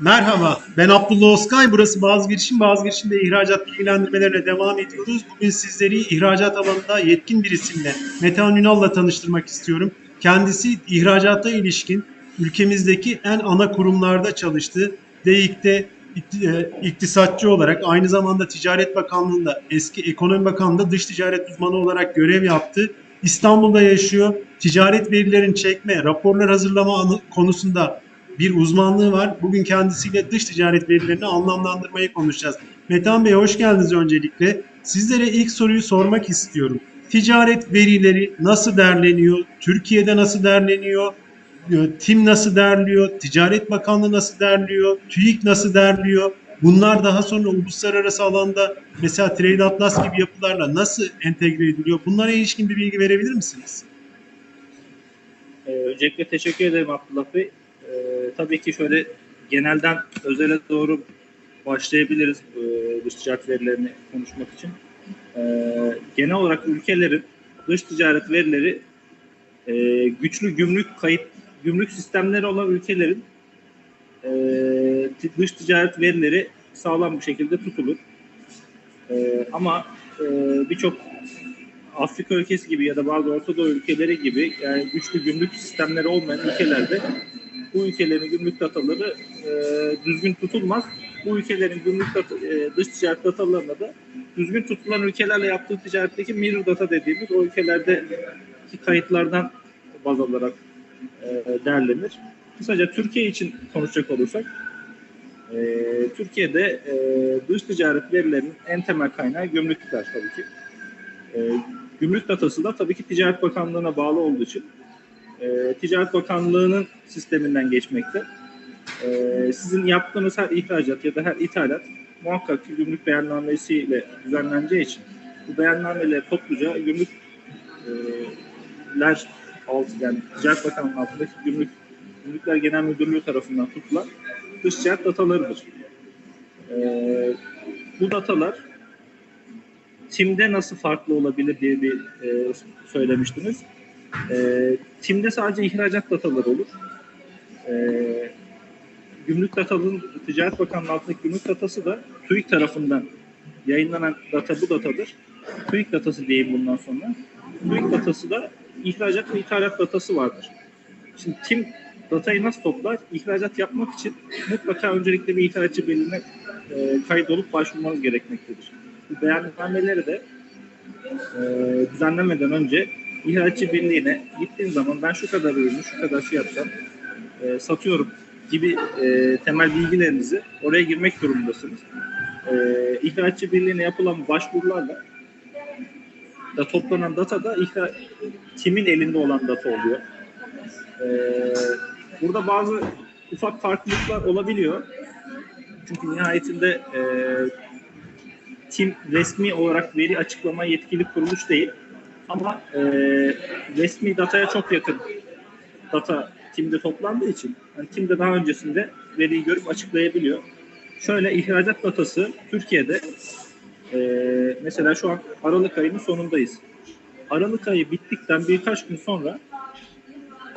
Merhaba, ben Abdullah Oskay. Burası Bazı Girişim. Bazı Girişim'de ihracat bilgilendirmelerine devam ediyoruz. Bugün sizleri ihracat alanında yetkin bir isimle Metehan Ünal'la tanıştırmak istiyorum. Kendisi ihracata ilişkin ülkemizdeki en ana kurumlarda çalıştı. DEİK'te ikti- iktisatçı olarak aynı zamanda Ticaret Bakanlığı'nda eski Ekonomi Bakanlığı'nda dış ticaret uzmanı olarak görev yaptı. İstanbul'da yaşıyor. Ticaret verilerini çekme, raporlar hazırlama konusunda bir uzmanlığı var. Bugün kendisiyle dış ticaret verilerini anlamlandırmayı konuşacağız. Metan Bey hoş geldiniz öncelikle. Sizlere ilk soruyu sormak istiyorum. Ticaret verileri nasıl derleniyor? Türkiye'de nasıl derleniyor? E, TİM nasıl derliyor? Ticaret Bakanlığı nasıl derliyor? TÜİK nasıl derliyor? Bunlar daha sonra uluslararası alanda mesela Trade Atlas gibi yapılarla nasıl entegre ediliyor? Bunlara ilişkin bir bilgi verebilir misiniz? Ee, öncelikle teşekkür ederim Abdullah Bey. Ee, tabii ki şöyle genelden özele doğru başlayabiliriz e, dış ticaret verilerini konuşmak için. Ee, genel olarak ülkelerin dış ticaret verileri e, güçlü gümrük kayıt gümrük sistemleri olan ülkelerin e, dış ticaret verileri sağlam bir şekilde tutulur. E, ama e, birçok Afrika ülkesi gibi ya da bazı Orta Doğu ülkeleri gibi yani güçlü gümrük sistemleri olmayan ülkelerde bu ülkelerin gümrük dataları e, düzgün tutulmaz. Bu ülkelerin gümrük data, e, dış ticaret datalarına da düzgün tutulan ülkelerle yaptığı ticaretteki mirror data dediğimiz o ülkelerdeki kayıtlardan baz alarak e, derlenir. Kısaca Türkiye için konuşacak olursak e, Türkiye'de e, dış ticaret verilerinin en temel kaynağı gümrükler tabii ki. E, gümrük datası da tabii ki Ticaret Bakanlığı'na bağlı olduğu için e, Ticaret Bakanlığı'nın sisteminden geçmekte. E, sizin yaptığınız her ihracat ya da her ithalat muhakkak ki gümrük beyannamesiyle düzenleneceği için bu beyannameler topluca gümrük e, ler alt yani Ticaret Bakanlığı altındaki gümrük Gümrükler Genel Müdürlüğü tarafından tutulan dış ticaret datalarıdır. E, bu datalar Tim'de nasıl farklı olabilir diye bir e, söylemiştiniz. E, Tim'de sadece ihracat dataları olur. E, gümrük datanın Ticaret Bakanlığı altındaki gümrük datası da TÜİK tarafından yayınlanan data bu datadır. TÜİK datası diyeyim bundan sonra. TÜİK datası da ihracat ve ithalat datası vardır. Şimdi Tim datayı nasıl toplar? İhracat yapmak için mutlaka öncelikle bir ithalatçı birliğine e, kaydolup başvurmanız gerekmektedir. Bu beyannameleri de e, düzenlemeden önce ihralatçı birliğine gittiğin zaman ben şu kadar ürünü şu kadar fiyattan e, satıyorum gibi e, temel bilgilerinizi oraya girmek durumundasınız. E, ihralatçı birliğine yapılan başvurularla da toplanan data da ihra, kimin elinde olan data oluyor. E, burada bazı ufak farklılıklar olabiliyor. Çünkü nihayetinde e, tim resmi olarak veri açıklama yetkili kuruluş değil. Ama e, resmi dataya çok yakın data timde toplandığı için yani timde daha öncesinde veriyi görüp açıklayabiliyor. Şöyle ihracat datası Türkiye'de e, mesela şu an Aralık ayının sonundayız. Aralık ayı bittikten birkaç gün sonra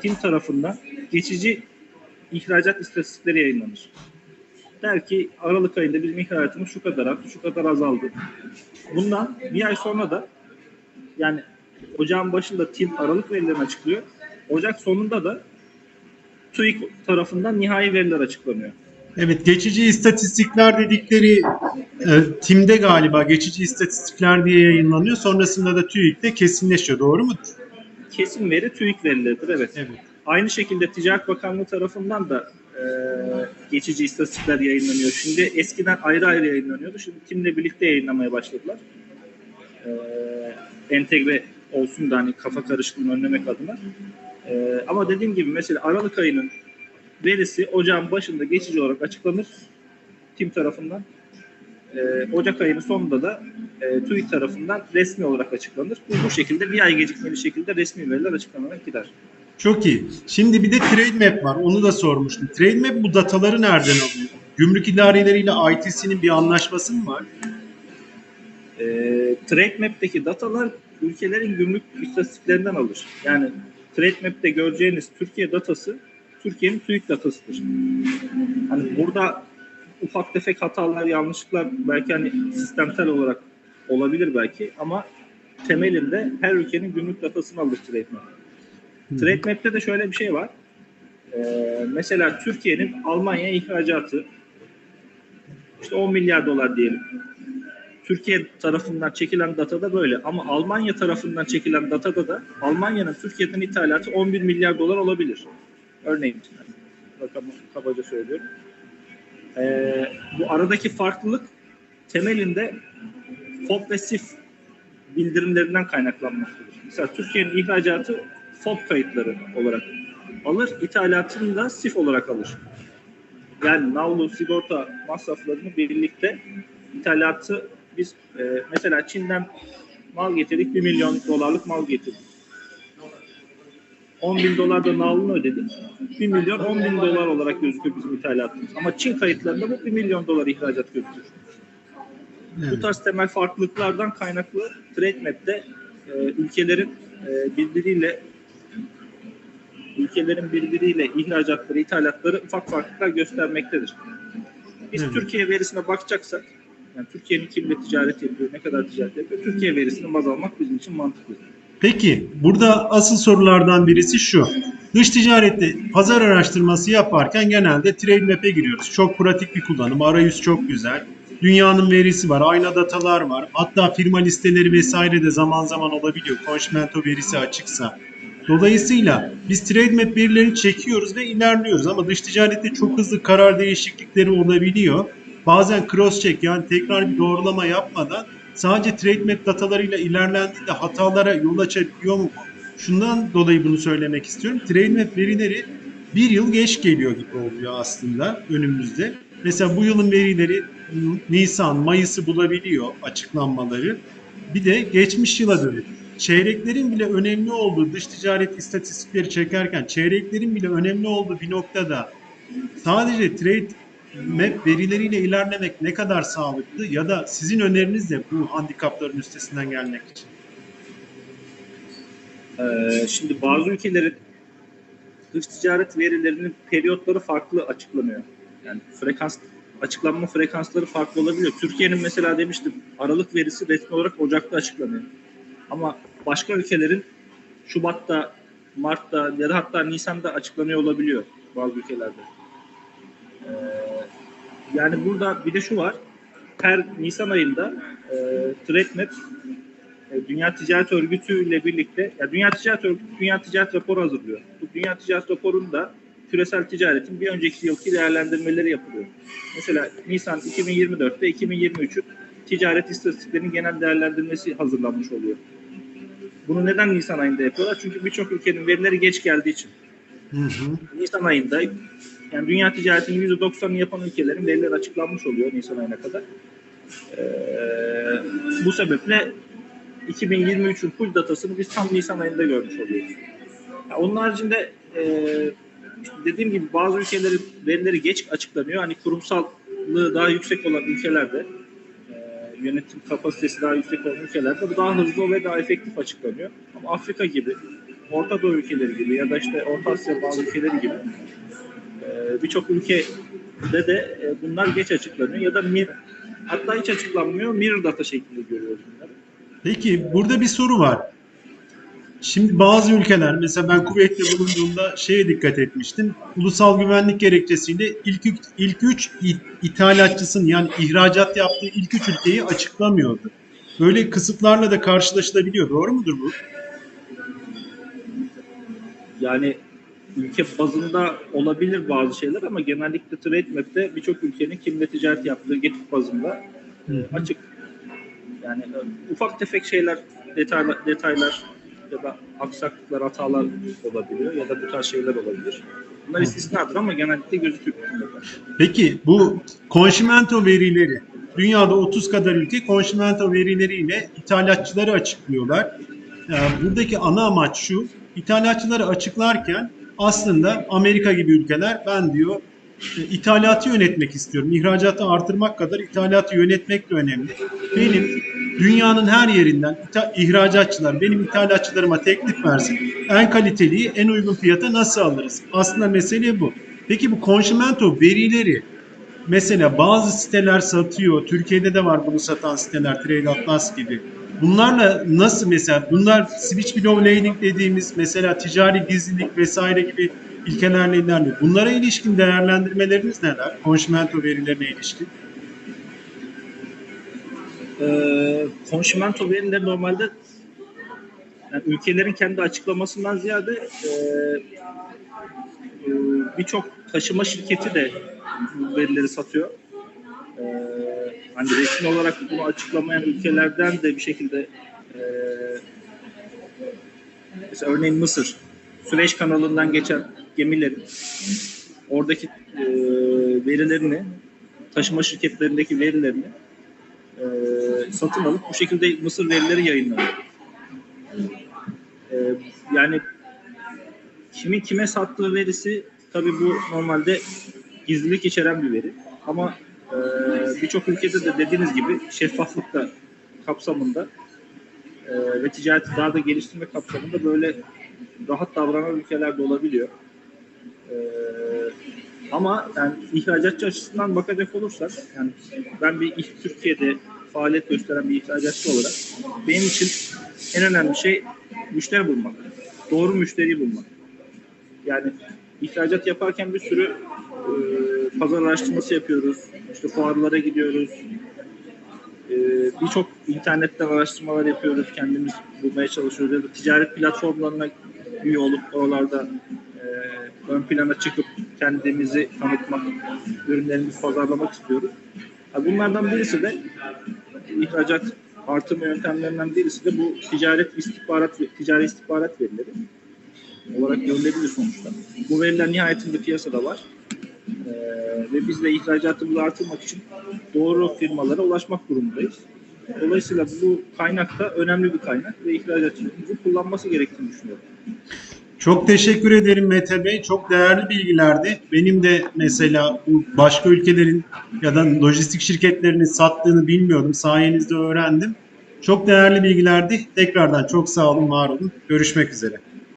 tim tarafından geçici ihracat istatistikleri yayınlanır der ki Aralık ayında bizim ihracatımız şu kadar arttı, şu kadar azaldı. Bundan bir ay sonra da yani ocağın başında TİM Aralık verilerini açıklıyor. Ocak sonunda da TÜİK tarafından nihai veriler açıklanıyor. Evet, geçici istatistikler dedikleri e, TİM'de galiba geçici istatistikler diye yayınlanıyor. Sonrasında da TÜİK'te kesinleşiyor. Doğru mudur? Kesin veri TÜİK verileridir evet. Evet. Aynı şekilde Ticaret Bakanlığı tarafından da e, geçici istatistikler yayınlanıyor. Şimdi eskiden ayrı ayrı yayınlanıyordu. Şimdi kimle birlikte yayınlamaya başladılar. E, entegre olsun da hani kafa karışıklığını önlemek adına. E, ama dediğim gibi mesela Aralık ayının verisi ocağın başında geçici olarak açıklanır tim tarafından. E, Ocak ayının sonunda da e, TÜİK tarafından resmi olarak açıklanır. Bu, bu şekilde bir ay gecikmeli şekilde resmi veriler açıklanarak gider. Çok iyi. Şimdi bir de TradeMap var. Onu da sormuştum. TradeMap bu dataları nereden alıyor? Gümrük idareleriyle ITC'nin bir anlaşması mı var? E, TradeMap'teki datalar ülkelerin gümrük istatistiklerinden alır. Yani TradeMap'te göreceğiniz Türkiye datası Türkiye'nin TÜİK datasıdır. Hani burada ufak tefek hatalar, yanlışlıklar belki hani sistemsel olarak olabilir belki ama temelinde her ülkenin günlük datasını alır TradeMap. TradeMap'te de şöyle bir şey var. Ee, mesela Türkiye'nin Almanya'ya ihracatı işte 10 milyar dolar diyelim. Türkiye tarafından çekilen datada böyle ama Almanya tarafından çekilen datada da Almanya'nın Türkiye'den ithalatı 11 milyar dolar olabilir. Örneğin rakamı kabaca söylüyorum. Ee, bu aradaki farklılık temelinde FOB ve SIF bildirimlerinden kaynaklanmaktadır. Mesela Türkiye'nin ihracatı FOB kayıtları olarak alır, ithalatını da SIF olarak alır. Yani navlu sigorta masraflarını birlikte ithalatı biz e, mesela Çin'den mal getirdik 1 milyon dolarlık mal getirdik. 10 bin dolar da navlunu ödedik. 1 milyon 10 bin dolar olarak gözüküyor bizim ithalatımız. Ama Çin kayıtlarında bu 1 milyon dolar ihracat gözüküyor. Bu Evet. tarz temel farklılıklardan kaynaklı TradeMap'te e, ülkelerin e, birbiriyle ülkelerin birbiriyle ihracatları, ithalatları ufak farklılıklar göstermektedir. Biz Evet. Türkiye verisine bakacaksak, yani Türkiye'nin kimle ticaret yapıyor, ne kadar ticaret yapıyor, Türkiye verisini baz almak bizim için mantıklı. Peki burada asıl sorulardan birisi şu. Dış ticarette pazar araştırması yaparken genelde TradeMap'e giriyoruz. Çok pratik bir kullanım. Arayüz çok güzel. Dünyanın verisi var. Ayna datalar var. Hatta firma listeleri vesaire de zaman zaman olabiliyor. Konşmento verisi açıksa. Dolayısıyla biz TradeMap verilerini çekiyoruz ve ilerliyoruz ama dış ticarette çok hızlı karar değişiklikleri olabiliyor. Bazen cross check yani tekrar bir doğrulama yapmadan sadece TradeMap datalarıyla ilerlendiğinde hatalara yol açabiliyor mu? Şundan dolayı bunu söylemek istiyorum. TradeMap verileri bir yıl geç geliyor gibi oluyor aslında önümüzde. Mesela bu yılın verileri Nisan, Mayıs'ı bulabiliyor açıklanmaları. Bir de geçmiş yıla dönük. Çeyreklerin bile önemli olduğu dış ticaret istatistikleri çekerken çeyreklerin bile önemli olduğu bir noktada sadece trade map verileriyle ilerlemek ne kadar sağlıklı ya da sizin öneriniz de bu handikapların üstesinden gelmek için. Ee, şimdi bazı ülkelerin dış ticaret verilerinin periyotları farklı açıklanıyor. Yani frekans açıklanma frekansları farklı olabiliyor. Türkiye'nin mesela demiştim Aralık verisi resmi olarak Ocak'ta açıklanıyor. Ama başka ülkelerin Şubat'ta, Mart'ta ya da hatta Nisan'da açıklanıyor olabiliyor bazı ülkelerde. Yani burada bir de şu var. Her Nisan ayında e, TradeMap e, Dünya Ticaret Örgütü ile birlikte ya Dünya Ticaret Örgütü Dünya Ticaret raporu hazırlıyor. Bu Dünya Ticaret raporunda küresel ticaretin bir önceki yılki değerlendirmeleri yapılıyor. Mesela Nisan 2024'te 2023'ün ticaret istatistiklerinin genel değerlendirmesi hazırlanmış oluyor. Bunu neden Nisan ayında yapıyorlar? Çünkü birçok ülkenin verileri geç geldiği için. Hı hı. Nisan ayında yani dünya ticaretinin %90'ını yapan ülkelerin verileri açıklanmış oluyor Nisan ayına kadar. Ee, bu sebeple 2023'ün full datasını biz tam Nisan ayında görmüş oluyoruz. Ya onun haricinde e, işte dediğim gibi bazı ülkelerin verileri geç açıklanıyor. Hani kurumsallığı daha yüksek olan ülkelerde e, yönetim kapasitesi daha yüksek olan ülkelerde bu daha hızlı ve daha efektif açıklanıyor. Ama Afrika gibi, Orta Doğu ülkeleri gibi ya da işte Orta Asya bazı ülkeleri gibi birçok ülkede de e, bunlar geç açıklanıyor ya da mir, hatta hiç açıklanmıyor. Mirror data şeklinde görüyoruz bunları. Peki burada bir soru var. Şimdi bazı ülkeler mesela ben Kuveyt'te bulunduğumda şeye dikkat etmiştim. Ulusal güvenlik gerekçesiyle ilk üç- ilk üç i- ithalatçısının yani ihracat yaptığı ilk üç ülkeyi açıklamıyordu. Böyle kısıtlarla da karşılaşılabiliyor. Doğru mudur bu? Yani ülke bazında olabilir bazı şeyler ama genellikle TradeMap'te birçok ülkenin kimle ticaret yaptığı getip bazında açık. Yani e, ufak tefek şeyler, detaylar, detaylar ya da aksaklıklar, hatalar olabiliyor ya da bu tarz şeyler olabilir. Bunlar istisnadır ama genellikle gözüküyor. Peki bu konşimento verileri dünyada 30 kadar ülke konşimento verileriyle ithalatçıları açıklıyorlar. Yani buradaki ana amaç şu. ithalatçıları açıklarken aslında Amerika gibi ülkeler ben diyor e, ithalatı yönetmek istiyorum. İhracatı artırmak kadar ithalatı yönetmek de önemli. Benim dünyanın her yerinden ihracatçılar benim ithalatçılarıma teklif versin. En kaliteliyi en uygun fiyata nasıl alırız? Aslında mesele bu. Peki bu konşimento verileri mesela bazı siteler satıyor. Türkiye'de de var bunu satan siteler Trade Atlas gibi. Bunlarla nasıl mesela bunlar switch below laning dediğimiz mesela ticari gizlilik vesaire gibi ilkelerle ilerliyor. Bunlara ilişkin değerlendirmeleriniz neler? Konşimento verilerine ilişkin. Ee, konşimento verileri normalde yani ülkelerin kendi açıklamasından ziyade e, e, birçok taşıma şirketi de bu verileri satıyor. Hani resmi olarak bunu açıklamayan ülkelerden de bir şekilde e, mesela örneğin Mısır Süveyş kanalından geçen gemilerin oradaki e, verilerini taşıma şirketlerindeki verilerini e, satın alıp bu şekilde Mısır verileri yayınlanıyor. E, yani kimin kime sattığı verisi tabii bu normalde gizlilik içeren bir veri. Ama e, birçok ülkede de dediğiniz gibi şeffaflık da kapsamında e, ve ticareti daha da geliştirme kapsamında böyle rahat davranan ülkeler de olabiliyor. E, ama yani ihracatçı açısından bakacak olursak yani ben bir iş- Türkiye'de faaliyet gösteren bir ihracatçı olarak benim için en önemli şey müşteri bulmak. Doğru müşteriyi bulmak. Yani ihracat yaparken bir sürü e, pazar araştırması yapıyoruz. İşte fuarlara gidiyoruz. E, Birçok internetten araştırmalar yapıyoruz. Kendimiz bulmaya çalışıyoruz. Ya da ticaret platformlarına üye olup oralarda e, ön plana çıkıp kendimizi tanıtmak, ürünlerimizi pazarlamak istiyoruz. Bunlardan birisi de ihracat artırma yöntemlerinden birisi de bu ticaret istihbarat ticari istihbarat verileri olarak görülebilir sonuçta. Bu veriler nihayetinde piyasada var. Ee, ve biz de ihracatımızı artırmak için doğru firmalara ulaşmak durumundayız. Dolayısıyla bu kaynak da önemli bir kaynak ve ihracatçımızın kullanması gerektiğini düşünüyorum. Çok teşekkür ederim Mete Bey. Çok değerli bilgilerdi. Benim de mesela bu başka ülkelerin ya da lojistik şirketlerinin sattığını bilmiyordum. Sayenizde öğrendim. Çok değerli bilgilerdi. Tekrardan çok sağ olun, var olun. Görüşmek üzere.